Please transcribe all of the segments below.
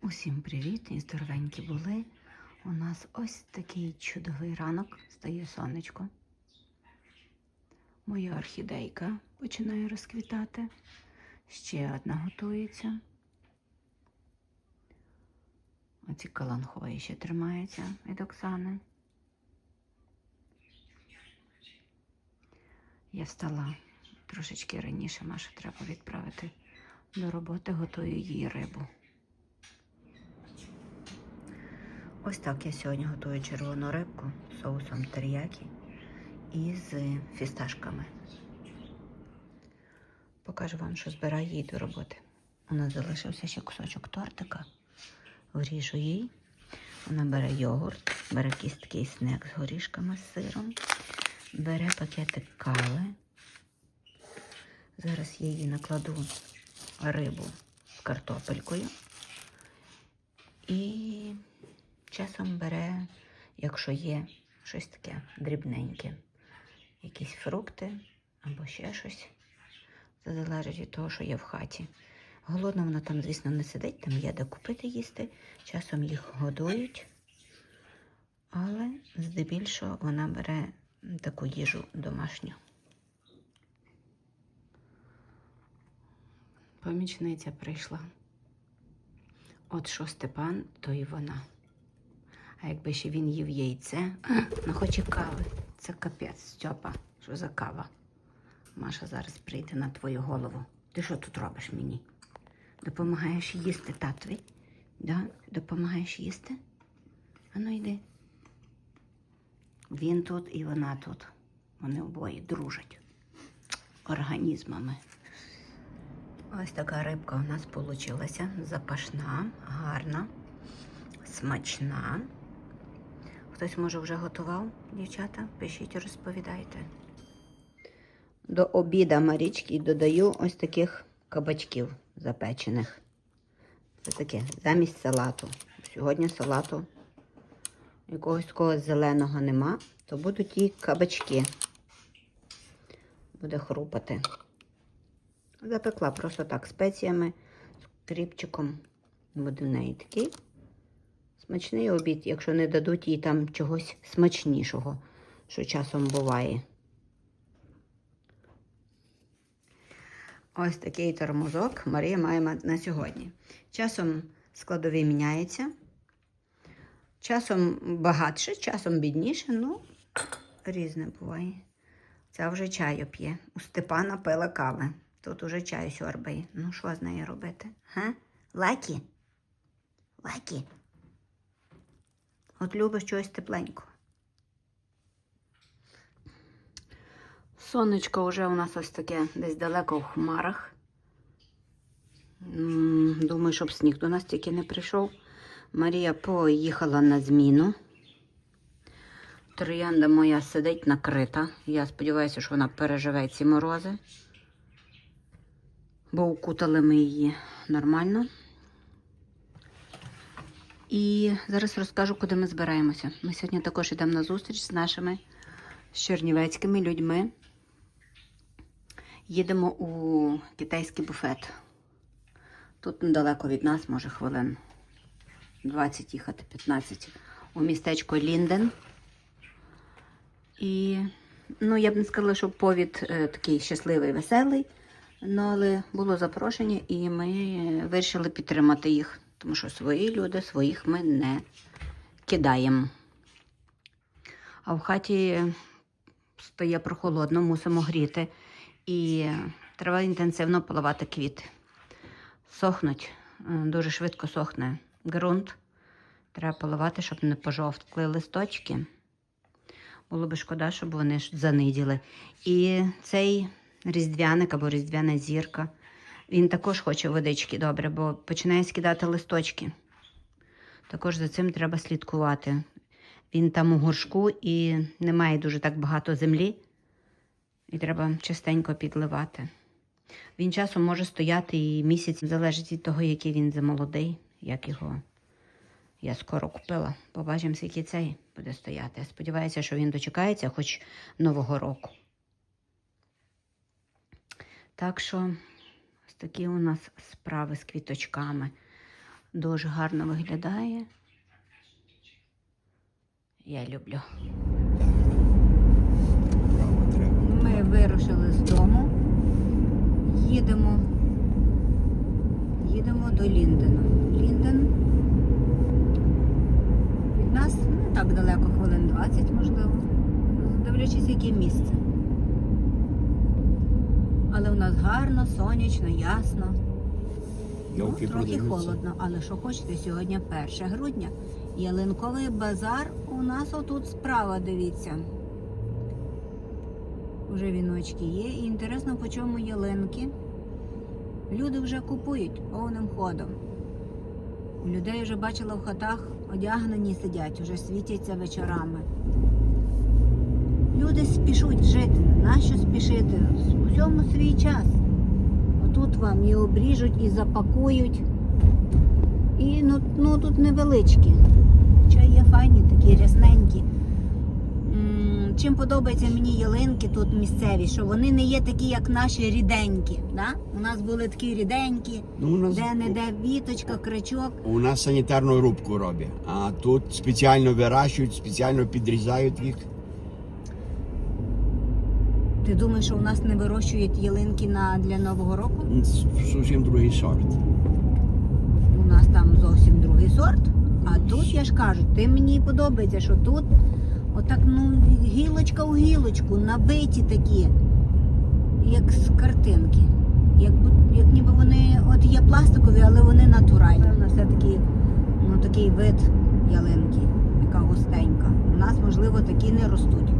Усім привіт і здоровенькі були. У нас ось такий чудовий ранок. Стає сонечко. Моя орхідейка починає розквітати. Ще одна готується. Оці каланхої ще тримаються від Оксани. Я встала трошечки раніше, Машу треба відправити до роботи, готую їй рибу. Ось так я сьогодні готую червону рибку з соусом теріякі і з фісташками. Покажу вам, що збираю їй до роботи. У нас залишився ще кусочок тортика. Вріжу їй. Вона бере йогурт, бере якийсь такий снек з горішками з сиром, бере пакетик кави. Зараз я їй накладу рибу з картопелькою. І часом бере, якщо є щось таке дрібненьке, якісь фрукти або ще щось. Це залежить від того, що є в хаті. Голодна вона там, звісно, не сидить, там є де купити їсти. Часом їх годують, але здебільшого вона бере таку їжу домашню. Помічниця прийшла. От що Степан, то і вона. Якби ще він їв яйце, ну хоче кави. Це капець, Стьопа. Що за кава? Маша зараз прийде на твою голову. Ти що тут робиш мені? Допомагаєш їсти татові? Да? Допомагаєш їсти? Ану йди. Він тут і вона тут. Вони обоє дружать організмами. Ось така рибка у нас вийшла. Запашна, гарна, смачна. Хтось, може, вже готував, дівчата? Пишіть, розповідайте. До обіда Марічки додаю ось таких кабачків запечених. Це таке замість салату. Сьогодні салату якогось зеленого нема, то будуть і кабачки. Буде хрупати. Запекла просто так спеціями, з кріпчиком. Буде в неї такий смачний обід, якщо не дадуть їй там чогось смачнішого, що часом буває. Ось такий тормозок Марія має на сьогодні. Часом складовий міняється, часом багатше, часом бідніше, ну, різне буває. Ця вже чаю п'є. У Степана пила кави. Тут уже чай сьорбає. Ну, що з нею робити? Га? Лакі? Лакі? От любиш чогось тепленького. Сонечко вже у нас ось таке десь далеко в хмарах. Думаю, щоб сніг до нас тільки не прийшов. Марія поїхала на зміну. Троянда моя сидить накрита. Я сподіваюся, що вона переживе ці морози. Бо укутали ми її нормально. І зараз розкажу, куди ми збираємося. Ми сьогодні також йдемо на зустріч з нашими чернівецькими людьми. Їдемо у китайський буфет. Тут недалеко від нас, може, хвилин 20 їхати, 15. У містечко Лінден. І, ну, я б не сказала, що повід е, такий щасливий, веселий. Ну, але було запрошення, і ми вирішили підтримати їх, тому що свої люди, своїх ми не кидаємо. А в хаті стає прохолодно, мусимо гріти. І треба інтенсивно поливати квіти. Сохнуть, е, дуже швидко сохне ґрунт. Треба поливати, щоб не пожовткли листочки. Було би шкода, щоб вони ж заниділи. І цей різдвяник або різдвяна зірка, він також хоче водички добре, бо починає скидати листочки. Також за цим треба слідкувати. Він там у горшку і немає дуже так багато землі, і треба частенько підливати. Він часом може стояти і місяць, залежить від того, який він замолодий, як його я скоро купила. Побачимо, скільки цей буде стояти. Сподіваюся, що він дочекається хоч Нового року. Так що такі у нас справи з квіточками. Дуже гарно виглядає. Я люблю. Ми вирушили з дому. Їдемо. Їдемо до Ліндена. Лінден від нас не так далеко, хвилин 20, можливо. Дивлячись, яке місце. Але у нас гарно, сонячно, ясно. Ну, трохи холодно, але що хочете, сьогодні 1 грудня. Ялинковий базар у нас отут справа, дивіться. Уже віночки є. І інтересно, по чому ялинки. Люди вже купують повним ходом. Людей вже бачила в хатах одягнені сидять, вже світяться вечорами. Люди спішуть жити. Нащо спішити? У всьому свій час. Отут вам і обріжуть, і запакують. І ну, ну тут невеличкі. Хоча є файні, такі рясненькі. Чим подобаються мені ялинки тут місцеві, що вони не є такі, як наші ріденькі. Да? У нас були такі ріденькі, Ну, у нас, де не де віточка, кричок. у нас санітарну рубку роблять, а тут спеціально вирощують, спеціально підрізають їх. Ти думаєш, що у нас не вирощують ялинки на, для Нового року? Зовсім другий сорт. У нас там зовсім другий сорт. А тут я ж кажу, ти мені подобається, що тут отак, ну, гілочка у гілочку, набиті такі, як з картинки. Як, як ніби вони от є пластикові, але вони натуральні. Певно, все такий, ну, такий вид ялинки, яка густенька. У нас, можливо, такі не ростуть.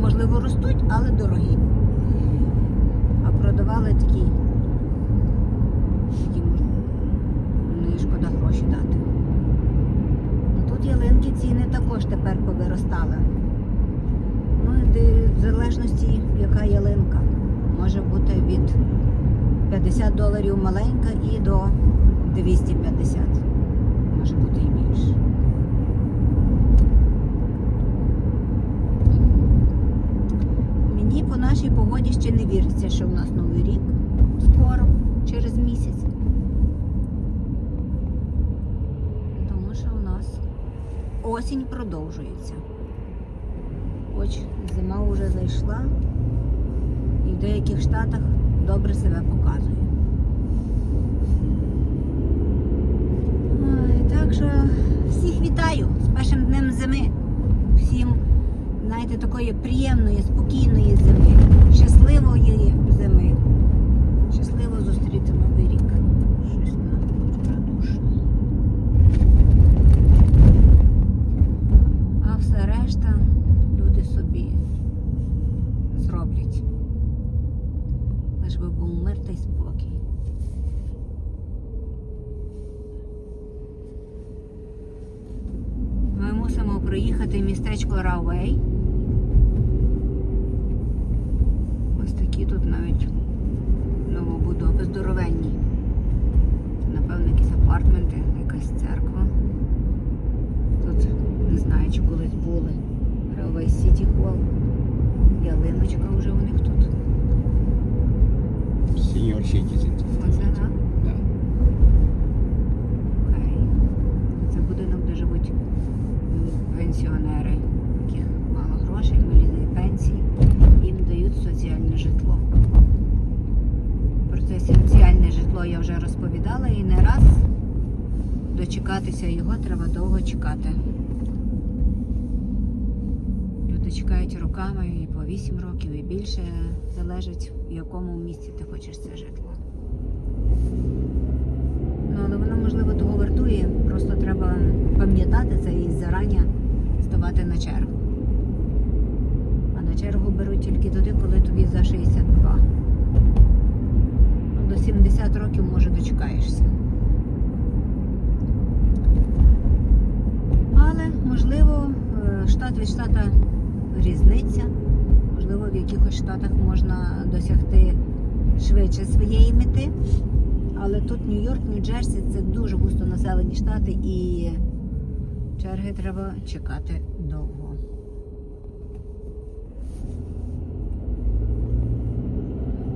Можливо, ростуть, але дорогі. А продавали такі. Можна не шкода гроші дати. Ну, тут ялинки ціни також тепер повиростали. Ну, в залежності, яка ялинка. Може бути від 50 доларів маленька і до 250. Може бути і більше. Мені по нашій погоді ще не віриться, що в нас новий рік скоро, через місяць. Тому що у нас осінь продовжується. Хоч зима вже зайшла і в деяких штатах добре себе показує. Так що всіх вітаю з першим днем зими. Знаєте, такої приємної, спокійної зими, щасливої зими. Щасливо зустріти новий рік. Щось у нас тут вже душно. А все решта люди собі зроблять. Лиш би був мир спокій. Ми мусимо проїхати містечко Рауей. Ось такі тут навіть новобудови здоровенні. Напевно, якісь апартменти, якась церква. Тут не знаю, чи колись були. Рауей Сіті Холл. Ялиночка вже у них тут. Сеньор Сітізін. Оце, так? Да. Окей. Це будинок, де живуть м, пенсіонери, яких мало грошей, малі пенсії. Їм дають соціальне житло. Про це соціальне житло я вже розповідала і не раз дочекатися його треба довго чекати. Люди чекають роками і по 8 років, і більше залежить, в якому місці ти хочеш це житло. Ну, але воно можливо того вартує. Просто треба пам'ятати це і зарані ставати на чергу. А на чергу беруть тільки тоді, коли тобі за 62. Ну, до 70 років, може, дочекаєшся. Але, можливо, е, штат від штата різниця. Можливо, в якихось штатах можна досягти швидше своєї мети. Але тут Нью-Йорк, Нью-Джерсі це дуже густо населені штати і черги треба чекати довго.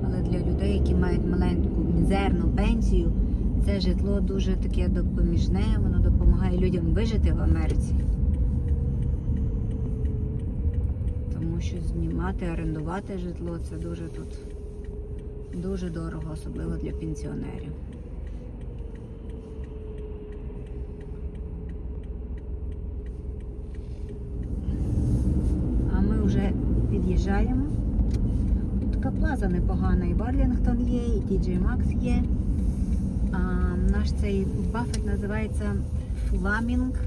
Але для людей, які мають маленьку мізерну пенсію, це житло дуже таке допоміжне, воно допомагає людям вижити в Америці. Тому що знімати, орендувати житло це дуже тут дуже дорого, особливо для пенсіонерів. А ми вже під'їжджаємо. Тут така плаза непогана, і Барлінгтон є, і TJ Maxx є. А, наш цей бафет називається Фламінг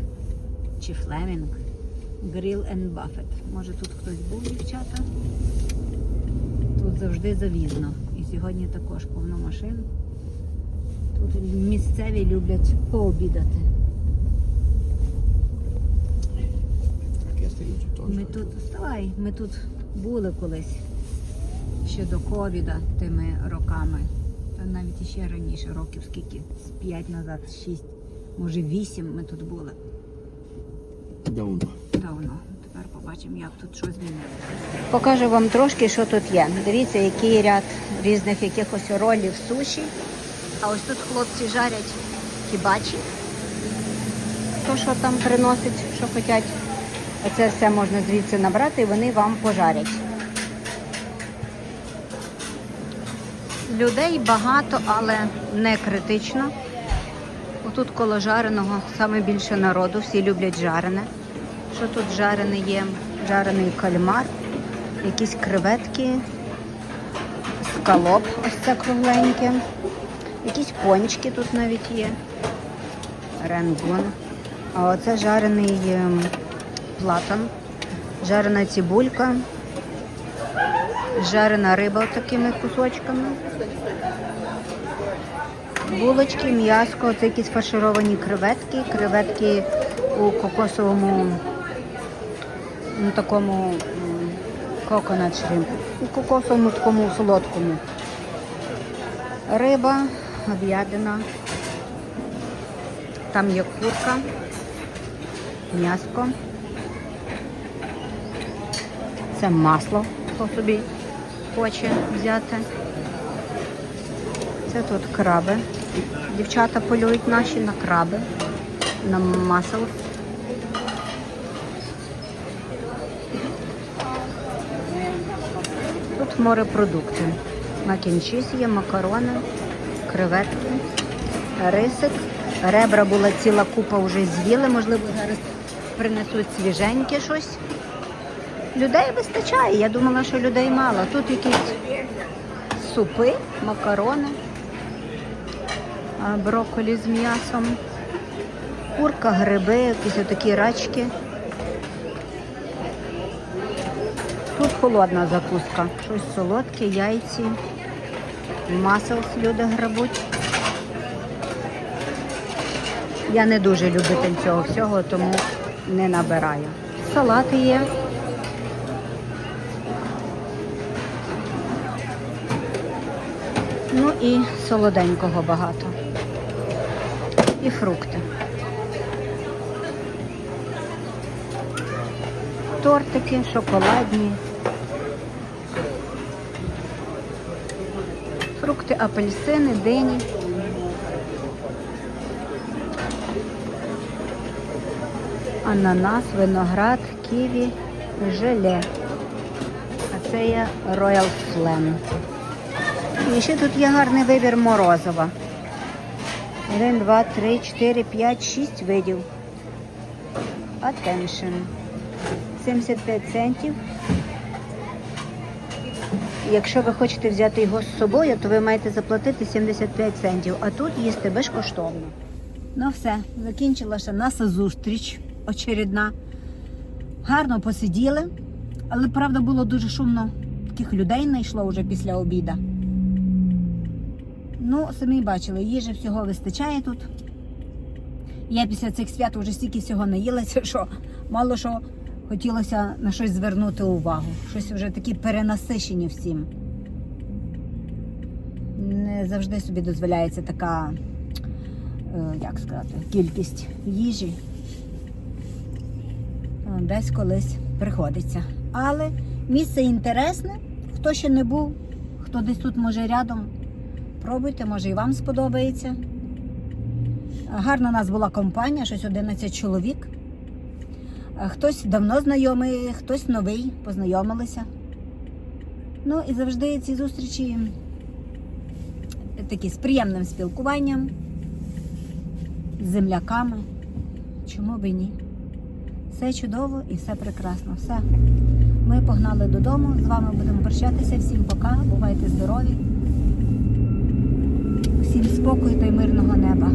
чи Флемінг Grill and Buffet. Може тут хтось був, дівчата? Тут завжди завізно. І сьогодні також повно машин. Тут місцеві люблять пообідати. Ми тут, вставай, ми тут були колись ще до ковіда тими роками. Та навіть іще раніше, років скільки? З 5 назад, 6, може 8 ми тут були Давно. Давно. Тепер побачимо, як тут що змінилося. Покажу вам трошки, що тут є. Дивіться, який ряд різних якихось ролів суші. А ось тут хлопці жарять хібачі. То, що там приносить, що хочуть. Оце все можна звідси набрати і вони вам пожарять. Людей багато, але не критично. Отут коло жареного саме більше народу, всі люблять жарене. Що тут жарене є? Жарений кальмар, якісь креветки, скалоп, ось це кругленьке. Якісь пончики тут навіть є. Ренгун. А оце жарений ем, платан, жарена цибулька, жарена риба такими кусочками. Булочки, м'яско, це якісь фаршировані креветки, креветки у кокосовому ну, такому у кокосовому такому солодкому. Риба, говядина, там є курка, м'яско. Це масло, хто собі хоче взяти. Це тут краби. Дівчата полюють наші на краби, на масел. Тут морепродукти. Макінчіз є, макарони, креветки, рисик. Ребра була ціла купа вже з'їли, можливо, зараз принесуть свіженьке щось. Людей вистачає. Я думала, що людей мало. Тут якісь супи, макарони, брокколі з м'ясом, курка, гриби, якісь отакі рачки. Тут холодна закуска. Щось солодке, яйці, масел люди грабуть. Я не дуже любитель цього всього, тому не набираю. Салати є. Ну і солоденького багато. І фрукти. Тортики, шоколадні. Фрукти, апельсини, дині. Ананас, виноград, ківі, желе. А це є Royal Flam. І ще тут є гарний вибір морозива. Один, два, три, чотири, п'ять, шість видів. Attention. 75 центів. Якщо ви хочете взяти його з собою, то ви маєте заплатити 75 центів, а тут їсти безкоштовно. Ну все, закінчилася наша зустріч очередна. Гарно посиділи, але правда було дуже шумно. Таких людей знайшло вже після обіда. Ну, самі бачили, їжі всього вистачає тут. Я після цих свят вже стільки всього наїлася, що мало що хотілося на щось звернути увагу. Щось вже такі перенасищені всім. Не завжди собі дозволяється така, е, як сказати, кількість їжі. Е, Десь колись приходиться. Але місце інтересне. Хто ще не був, хто десь тут може рядом, пробуйте, може і вам сподобається. Гарна у нас була компанія, щось 11 чоловік. Е, Хтось давно знайомий, хтось новий, познайомилися. Ну і завжди ці зустрічі такі з приємним спілкуванням, з земляками. Чому б і ні? Все чудово і все прекрасно. Все. Ми погнали додому. З вами будемо прощатися. Всім пока. Бувайте здорові. Всім спокою та й мирного неба.